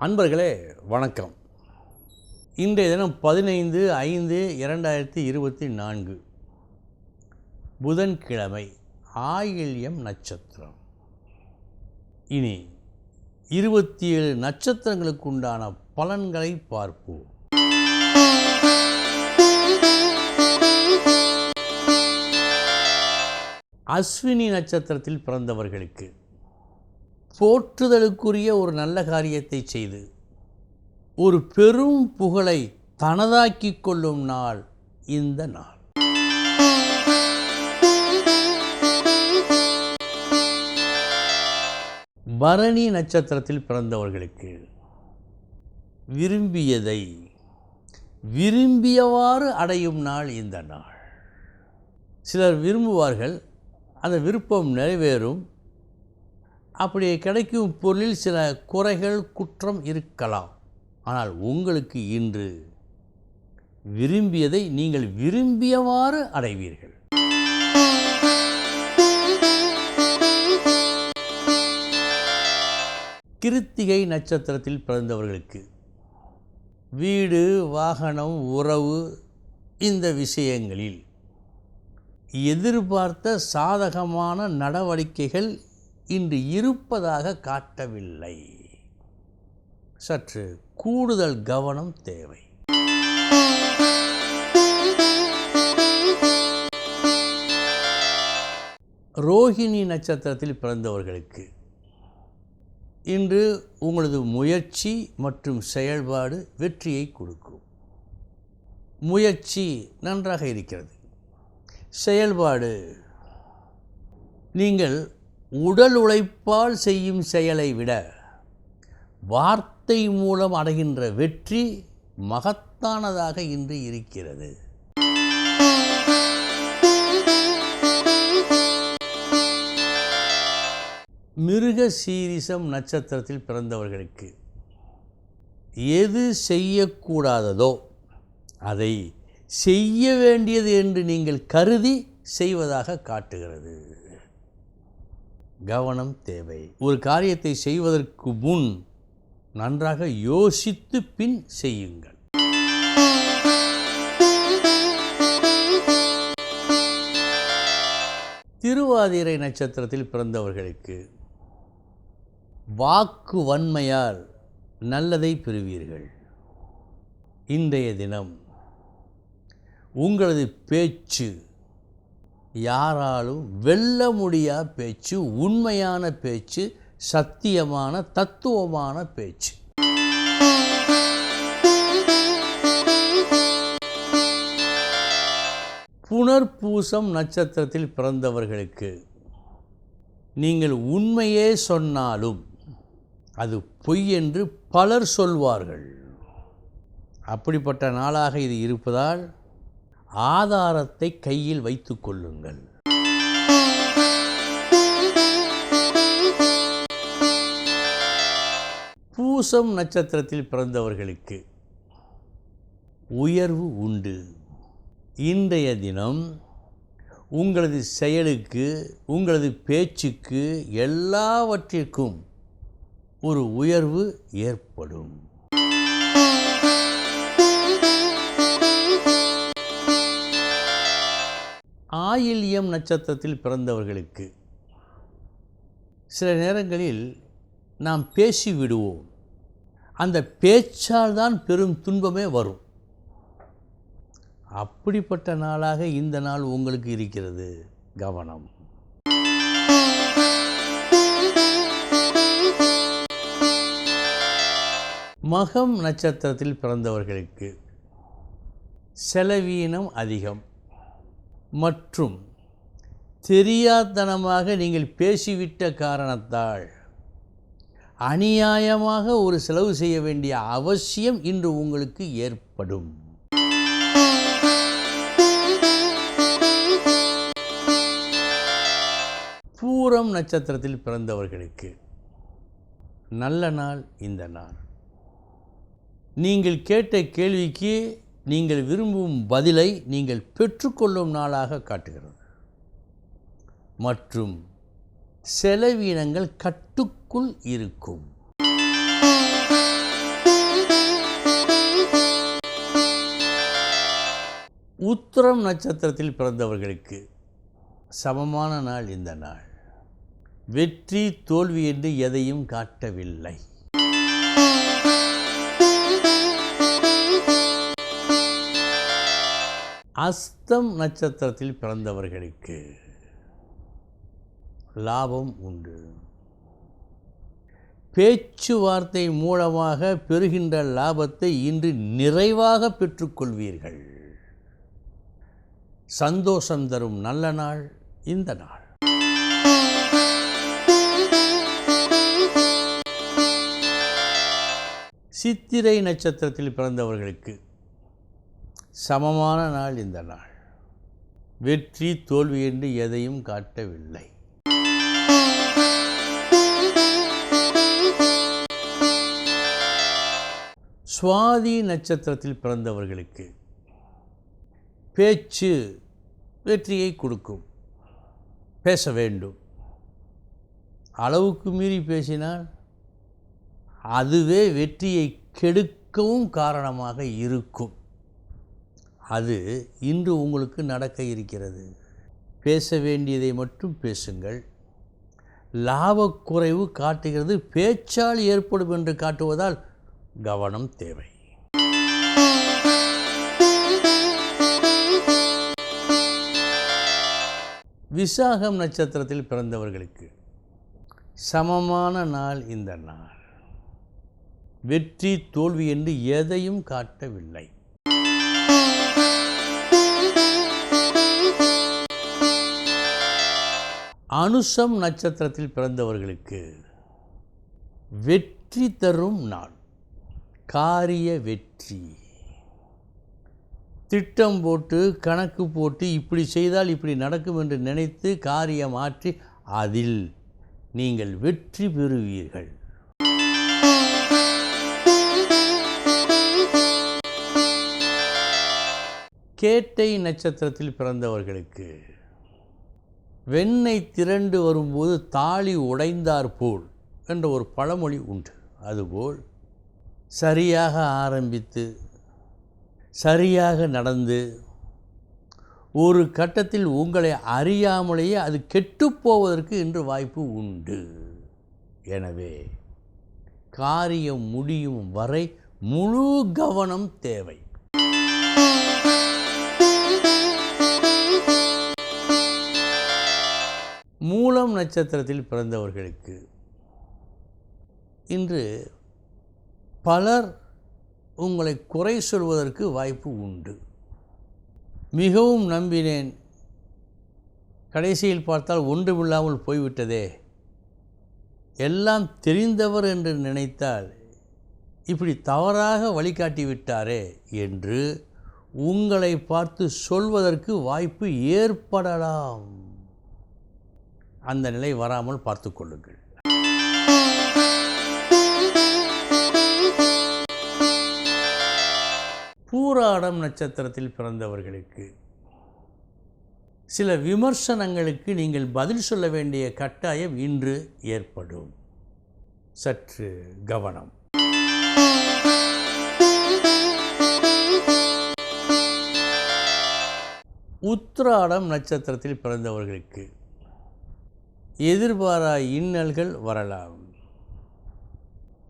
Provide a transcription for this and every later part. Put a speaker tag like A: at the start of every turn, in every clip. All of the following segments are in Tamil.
A: அன்பர்களே வணக்கம். இன்றைய தினம் பதினைந்து ஐந்து இரண்டாயிரத்தி இருபத்தி நான்கு. புதன்கிழமை ஆயில்யம் நட்சத்திரம். இனி இருபத்தி ஏழு நட்சத்திரங்களுக்கு உண்டான பலன்களை பார்ப்போம். அஸ்வினி நட்சத்திரத்தில் பிறந்தவர்களுக்கு போற்றுதலுக்குரிய ஒரு நல்ல காரியத்தை செய்து ஒரு பெரும் புகழை தனதாக்கி கொள்ளும் நாள் இந்த நாள். பரணி நட்சத்திரத்தில் பிறந்தவர்களுக்கு விரும்பியதை விரும்பியவாறு அடையும் நாள் இந்த நாள். சிலர் விரும்புவார்கள் அந்த விருப்பம் நிறைவேறும். அப்படி கிடைக்கும் பொருளில் சில குறைகள் குற்றம் இருக்கலாம். ஆனால் உங்களுக்கு இன்று விரும்பியதை நீங்கள் விரும்பியவாறு அடைவீர்கள். கிருத்திகை நட்சத்திரத்தில் பிறந்தவர்களுக்கு வீடு வாகனம் உறவு இந்த விஷயங்களில் எதிர்பார்த்த சாதகமான நடவடிக்கைகள் இன்று இருப்பதாக காட்டவில்லை. சற்று கூடுதல் கவனம் தேவை. ரோஹிணி நட்சத்திரத்தில் பிறந்தவர்களுக்கு இன்று உங்களது முயற்சி மற்றும் செயல்பாடு வெற்றியை கொடுக்கும். முயற்சி நன்றாக இருக்கிறது. செயல்பாடு நீங்கள் உடல் உழைப்பால் செய்யும் செயலை விட வார்த்தை மூலம் அடைகின்ற வெற்றி மகத்தானதாக இன்று இருக்கிறது. மிருக சீரிசம் நட்சத்திரத்தில் பிறந்தவர்களுக்கு எது செய்யக்கூடாததோ அதை செய்ய வேண்டியது என்று நீங்கள் கருதி செய்வதாக காட்டுகிறது. கவனம் தேவை. ஒரு காரியத்தை செய்வதற்கு முன் நன்றாக யோசித்து பின் செய்யுங்கள். திருவாதிரை நட்சத்திரத்தில் பிறந்தவர்களுக்கு வாக்கு வன்மையால் நல்லதை பெறுவீர்கள். இன்றைய தினம் உங்களது பேச்சு யாராலும் வெல்ல முடியா பேச்சு உண்மையான பேச்சு சத்தியமான தத்துவமான பேச்சு. புனர்பூசம் நட்சத்திரத்தில் பிறந்தவர்களுக்கு நீங்கள் உண்மையே சொன்னாலும் அது பொய் என்று பலர் சொல்வார்கள். அப்படிப்பட்ட நாளாக இது இருப்பதால் ஆதாரத்தை கையில் வைத்து கொள்ளுங்கள். பூசம் நட்சத்திரத்தில் பிறந்தவர்களுக்கு உயர்வு உண்டு. இன்றைய தினம் உங்களது செயலுக்கு உங்களது பேச்சுக்கு எல்லாவற்றிற்கும் ஒரு உயர்வு ஏற்படும். ஆயில்யம் நட்சத்திரத்தில் பிறந்தவர்களுக்கு. சில நேரங்களில் நாம் பேசி விடுவோம் அந்த பேச்சால் தான் பெரும் துன்பமே வரும். அப்படிப்பட்ட நாளாக இந்த நாள் உங்களுக்கு இருக்கிறது. கவனம். மகம் நட்சத்திரத்தில் பிறந்தவர்களுக்கு செலவீனம் அதிகம். மற்றும் தெரியாத்தனமாக நீங்கள் பேசிவிட்ட காரணத்தால் அநியாயமாக ஒரு செலவு செய்ய வேண்டிய அவசியம் இன்று உங்களுக்கு ஏற்படும். பூரம் நட்சத்திரத்தில் பிறந்தவர்களுக்கு நல்ல நாள் இந்த நாள். நீங்கள் கேட்ட கேள்விக்கு நீங்கள் விரும்பும் பதிலை நீங்கள் பெற்றுக்கொள்ளும் நாளாக காட்டுகிறது. மற்றும் செலவினங்கள் கட்டுக்குள் இருக்கும். உத்தரம் நட்சத்திரத்தில் பிறந்தவர்களுக்கு சமமான நாள் இந்த நாள். வெற்றி தோல்வி என்று எதையும் காட்டவில்லை. அஸ்தம் நட்சத்திரத்தில் பிறந்தவர்களுக்கு லாபம் உண்டு. பேச்சுவார்த்தை மூலமாக பெறுகின்ற லாபத்தை இன்று நிறைவாக பெற்றுக்கொள்வீர்கள். சந்தோஷம் தரும் நல்ல நாள் இந்த நாள். சித்திரை நட்சத்திரத்தில் பிறந்தவர்களுக்கு சமமான நாள் இந்த நாள். வெற்றி தோல்வி என்று எதையும் காட்டவில்லை. சுவாதி நட்சத்திரத்தில் பிறந்தவர்களுக்கு பேச்சு வெற்றியை கொடுக்கும். பேச வேண்டும். அளவுக்கு மீறி பேசினால் அதுவே வெற்றியை கெடுக்கவும் காரணமாக இருக்கும். அது இன்று உங்களுக்கு நடக்க இருக்கிறது. பேச வேண்டியதை மட்டும் பேசுங்கள். லாபக்குறைவு காட்டுகிறது பேச்சால் ஏற்படும் என்று காட்டுவதால் கவனம் தேவை. விசாகம் நட்சத்திரத்தில் பிறந்தவர்களுக்கு சமமான நாள் இந்த நாள். வெற்றி தோல்வி என்று எதையும் காட்டவில்லை. அனுஷம் நட்சத்திரத்தில் பிறந்தவர்களுக்கு வெற்றி தரும் நாள். காரிய வெற்றி. திட்டம் போட்டு கணக்கு போட்டு இப்படி செய்தால் இப்படி நடக்கும் என்று நினைத்து காரியம் ஆற்றி அதில் நீங்கள் வெற்றி பெறுவீர்கள். கேட்டை நட்சத்திரத்தில் பிறந்தவர்களுக்கு வெண்ணை திரண்டு வரும்போது தாலி உடைந்தார் போல் என்ற ஒரு பழமொழி உண்டு. அதுபோல் சரியாக ஆரம்பித்து சரியாக நடந்து ஒரு கட்டத்தில் உங்களை அறியாமலேயே அது கெட்டுப்போவதற்கு இன்று வாய்ப்பு உண்டு. எனவே காரியம் முடியும் வரை முழு கவனம் தேவை. மூலம் நட்சத்திரத்தில் பிறந்தவர்களுக்கு இன்று பலர் உங்களை குறை சொல்வதற்கு வாய்ப்பு உண்டு. மிகவும் நம்பினேன். கடைசியில் பார்த்தால் ஒன்றுமில்லாமல் போய்விட்டதே. எல்லாம் தெரிந்தவர் என்று நினைத்தால் இப்படி தவறாக வழிகாட்டி விட்டாரே என்று உங்களை பார்த்து சொல்வதற்கு வாய்ப்பு ஏற்படலாம். அந்த நிலை வராமல் பார்த்து கொள்ளுங்கள். பூராடம் நட்சத்திரத்தில் பிறந்தவர்களுக்கு சில விமர்சனங்களுக்கு நீங்கள் பதில் சொல்ல வேண்டிய கட்டாயம் இன்று ஏற்படும். சற்று கவனம். உத்ராடம் நட்சத்திரத்தில் பிறந்தவர்களுக்கு எதிர்பாரா இன்னல்கள் வரலாம்.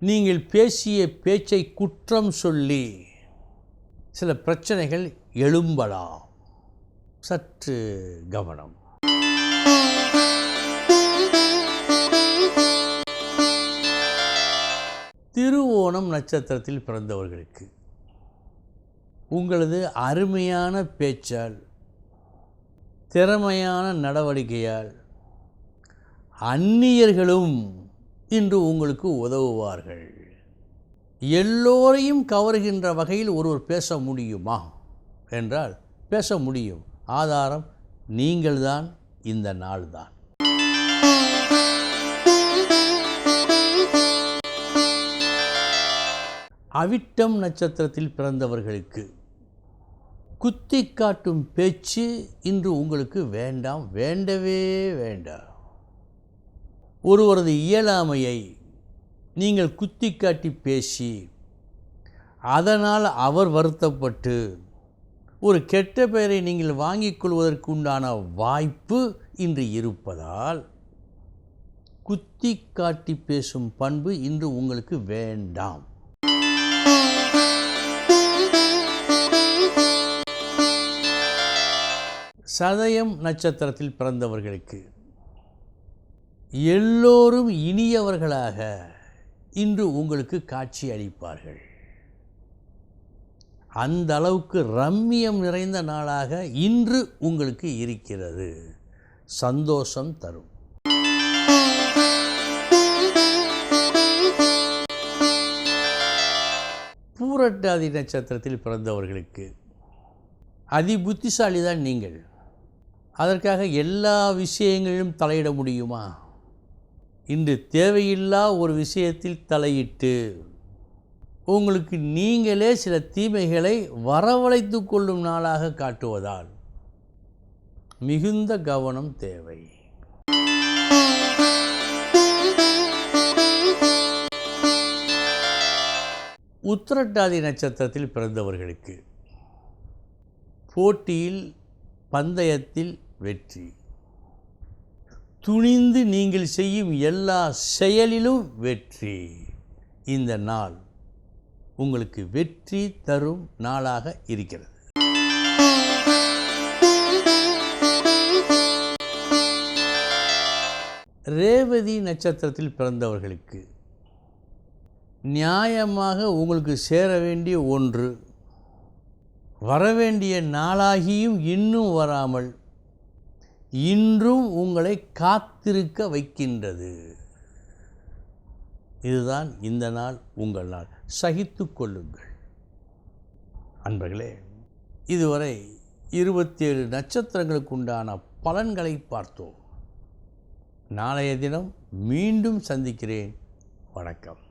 A: நீங்கள் பேசிய பேச்சை குற்றம் சொல்லி சில பிரச்சனைகள் எழும்பலாம். சற்று கவனம். திருவோணம் நட்சத்திரத்தில் பிறந்தவர்களுக்கு உங்களது அருமையான பேச்சால் திறமையான நடவடிக்கையால் அந்நியர்களும் இன்று உங்களுக்கு உதவுவார்கள். எல்லோரையும் கவருகின்ற வகையில் ஒருவர் பேச முடியுமா? என்றால் பேச முடியும். ஆதாரம் நீங்கள்தான் இந்த நாள்தான். அவிட்டம் நட்சத்திரத்தில் பிறந்தவர்களுக்கு குத்தி காட்டும் பேச்சு இன்று உங்களுக்கு வேண்டாம் வேண்டவே வேண்டாம். ஒருவரது இயலாமையை நீங்கள் குத்தி காட்டி பேசி அதனால் அவர் வருத்தப்பட்டு ஒரு கெட்ட பெயரை நீங்கள் வாங்கிக் கொள்வதற்கு உண்டான வாய்ப்பு இன்று இருப்பதால் குத்தி காட்டி பேசும் பண்பு இன்று உங்களுக்கு வேண்டாம். சதயம் நட்சத்திரத்தில் பிறந்தவர்களுக்கு எல்லோரும் இனியவர்களாக இன்று உங்களுக்கு காட்சி அளிப்பார்கள். அந்த அளவுக்கு ரம்மியம் நிறைந்த நாளாக இன்று உங்களுக்கு இருக்கிறது. சந்தோஷம் தரும். பூரட்டாதி நட்சத்திரத்தில் பிறந்தவர்களுக்கு அதி புத்திசாலி தான் நீங்கள். அதற்காக எல்லா விஷயங்களிலும் தலையிட முடியுமா? இன்று தேவையில்லா ஒரு விஷயத்தில் தலையிட்டு உங்களுக்கு நீங்களே சில தீமைகளை வரவழைத்து கொள்ளும் நாளாக காட்டுவதால் மிகுந்த கவனம் தேவை. உத்திரட்டாதி நட்சத்திரத்தில் பிறந்தவர்களுக்கு போட்டியில் பந்தயத்தில் வெற்றி. துணிந்து நீங்கள் செய்யும் எல்லா செயலிலும் வெற்றி. இந்த நாள் உங்களுக்கு வெற்றி தரும் நாளாக இருக்கிறது. ரேவதி நட்சத்திரத்தில் பிறந்தவர்களுக்கு நியாயமாக உங்களுக்கு சேர வேண்டிய ஒன்று வரவேண்டிய நாளாகியும் இன்னும் வராமல் இன்றும் உங்களை காத்திருக்க வைக்கின்றது. இதுதான் இந்த நாள் உங்கள் நாள். சகித்து கொள்ளுங்கள். அன்பர்களே இதுவரை இருபத்தேழு நட்சத்திரங்களுக்கு உண்டான பலன்களை பார்த்தோம். நாளைய தினம் மீண்டும் சந்திக்கிறேன். வணக்கம்.